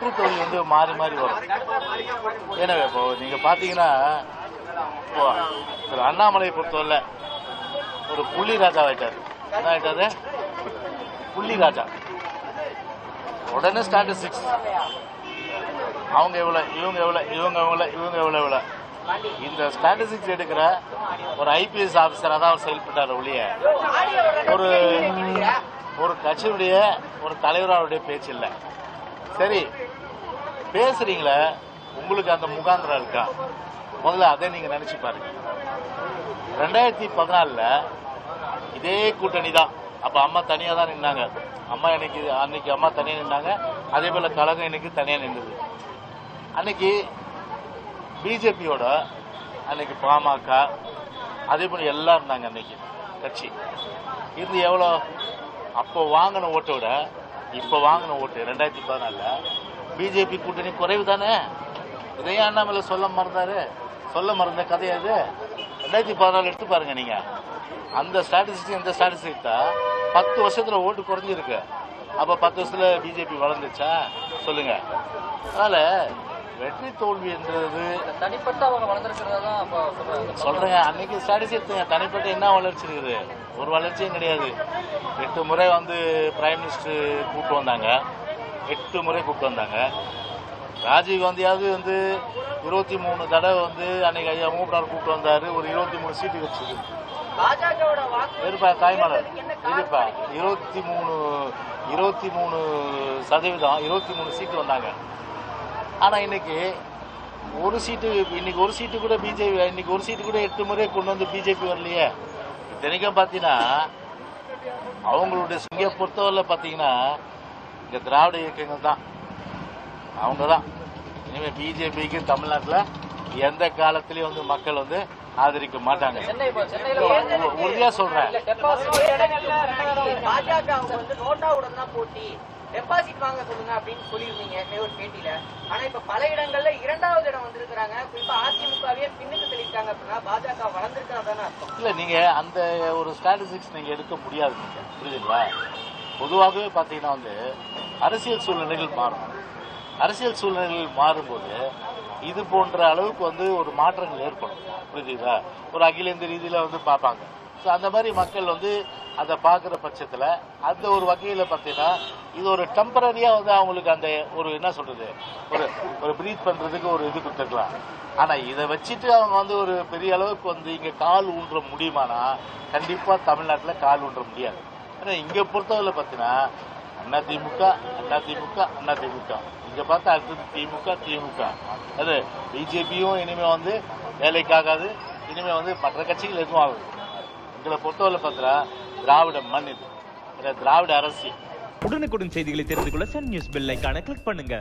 வெற்றி தோல்வி வந்து மாறி மாறி வரும். எனவே இப்போ நீங்கள் பார்த்தீங்கன்னா இப்போ திரு அண்ணாமலையை பொறுத்தவரை ஒரு புள்ளி ராஜா ஆயிட்டாரு. என்ன ஆயிட்டாரு? புள்ளி ராஜா. உடனே ஸ்டாட்டிஸ்டிக்ஸ் அவங்க எவ்வளோ இவங்க எவ்வளோ இவங்க எவ்வளோ இவங்க எவ்வளோ எவ்வளோ இந்த ஸ்டாட்டிஸ்டிக்ஸ் எடுக்கிற ஒரு ஐபிஎஸ் ஆஃபீஸராக தான் அவர் செயல்பட்டார் ஒழிய ஒரு ஒரு கட்சியுடைய ஒரு தலைவராவுடைய பேச்சு இல்லை. சரி பேசுறீங்களே உங்களுக்கு அந்த முகாந்திரம் இருக்கா? முதல்ல அதை நீங்க நினைச்சு பாருங்க. ரெண்டாயிரத்தி பதினாலில் இதே கூட்டணி தான். அப்ப அம்மா தனியா தான் நின்னாங்க. அம்மா இன்னைக்கு அன்னைக்கு அம்மா தனியா நின்னாங்க. அதே போல கழகம் இன்னைக்கு தனியா நின்றுது அன்னைக்கு பிஜேபியோட அன்னைக்கு பாமக அதே போல எல்லாம் இருந்தாங்க அன்னைக்கு கட்சி. இருந்து எவ்வளோ? அப்போ வாங்கின ஓட்டை விட இப்போ வாங்கின ஓட்டு ரெண்டாயிரத்தி பதினாலில் பிஜேபி கூட்டணி குறைவு தானே? இதையும் அண்ணாமலை சொல்ல மறந்தாரு. சொல்ல மறந்த கதை அது ரெண்டாயிரத்தி பதினாலு எடுத்து பாருங்க நீங்க. அந்த ஸ்டாட்டிஸ்டிக் இந்த ஸ்டாட்டிஸ்டிக் தான் பத்து வருஷத்துல ஓட்டு குறைஞ்சிருக்கு. அப்ப பத்து வருஷத்துல பிஜேபி வளர்ந்துச்சா? சொல்லுங்க. அதனால வெற்றி தோல்வின்றது தனிப்பட்ட அவங்க வளர்ந்துருக்கிறதா சொல்றாங்க அன்னைக்கு ஸ்டாட்டிஸ்டிக் தனிப்பட்ட என்ன வளர்ச்சி இருக்குது? ஒரு வளர்ச்சியும் கிடையாது. எட்டு முறை வந்து பிரைம் மினிஸ்டர் கூப்பிட்டு வந்தாங்க. எட்டு முறை கூப்பிட்டு வந்தாங்க. ராஜீவ் காந்தியாவது வந்து இருபத்தி மூணு தடவை வந்து அன்னைக்கு ஐயா மூப்பனார் கூப்பிட்டு வந்தாரு. ஒரு இருபத்தி மூணு சீட்டு வச்சது தாய்மலர் இருப்பா இருபத்தி மூணு இருபத்தி மூணு சதவீதம் இருபத்தி மூணு சீட்டு வந்தாங்க. ஆனால் இன்னைக்கு ஒரு சீட்டு இன்னைக்கு ஒரு சீட்டு கூட பிஜேபி இன்னைக்கு ஒரு சீட்டு கூட எட்டு முறை கொண்டு வந்து பிஜேபி வரலையே. இத்தனைக்கும் பார்த்தீங்கன்னா அவங்களுடைய இங்கே பொறுத்தவரை பார்த்தீங்கன்னா இங்கே திராவிட இயக்கங்கள் தான். அவங்க தான் இனிமேல் பிஜேபிக்கு தமிழ்நாட்டில் எந்த காலத்துலேயும் வந்து மக்கள் வந்து ஆதரிக்க மாட்டாங்க. உறுதியா சொல்றேன். பாஜக அவங்க வந்து நோட்டாவுடன் தான் போட்டி. டெபாசிட் வாங்க சொல்லுங்க அப்படின்னு சொல்லியிருந்தீங்க ஒரு பேட்டியில. ஆனா இப்ப பல இடங்கள்ல இரண்டாவது இடம் வந்திருக்கிறாங்க. குறிப்பா அதிமுகவே பின்னுக்கு தெளிவிட்டாங்க அப்படின்னா பாஜக வளர்ந்திருக்கிறதான அர்த்தம். இல்ல நீங்க அந்த ஒரு ஸ்டாட்டிஸ்டிக்ஸ் நீங்க எடுக்க முடியாது புரியுதுங்களா? பொதுவாகவே பாத்தீங்கன்னா வந்து அரசியல் சூழ்நிலைகள் மாறும். அரசியல் சூழ்நிலைகள் மாறும்போது இது போன்ற அளவுக்கு வந்து ஒரு மாற்றங்கள் ஏற்படும். புரியுதா ஒரு அகில இந்திய ரீதியில் வந்து பார்ப்பாங்க. ஸோ அந்த மாதிரி மக்கள் வந்து அதை பார்க்குற பட்சத்தில் அந்த ஒரு வகையில் பார்த்தீங்கன்னா இது ஒரு டெம்பரரியாக வந்து அவங்களுக்கு அந்த ஒரு என்ன சொல்கிறது ஒரு ஒரு ப்ரீத் பண்ணுறதுக்கு ஒரு இது கொடுத்துருக்கலாம். ஆனால் இதை வச்சுட்டு அவங்க வந்து ஒரு பெரிய அளவுக்கு வந்து இங்கே கால் ஊன்ற முடியுமானா கண்டிப்பாக தமிழ்நாட்டில் கால் ஊன்ற முடியாது. ஏன்னா இங்கே பொறுத்தவரை பார்த்தீங்கன்னா அண்ணா திமுக அண்ணா திமுக அண்ணா திமுக இங்கே பார்த்தா அடுத்தது திமுக திமுக அது பிஜேபியும் இனிமே வந்து வேலைக்காகாது இனிமே வந்து மற்ற கட்சிகள் எதுவும் ஆகுது எங்களை பொறுத்தவரை பார்த்தா திராவிட மண் இது திராவிட அரசியல் உடனுக்குடன் செய்திகளை தெரிந்து கொள்ள சன் நியூஸ் பெல் ஐக்கான கிளிக் பண்ணுங்க.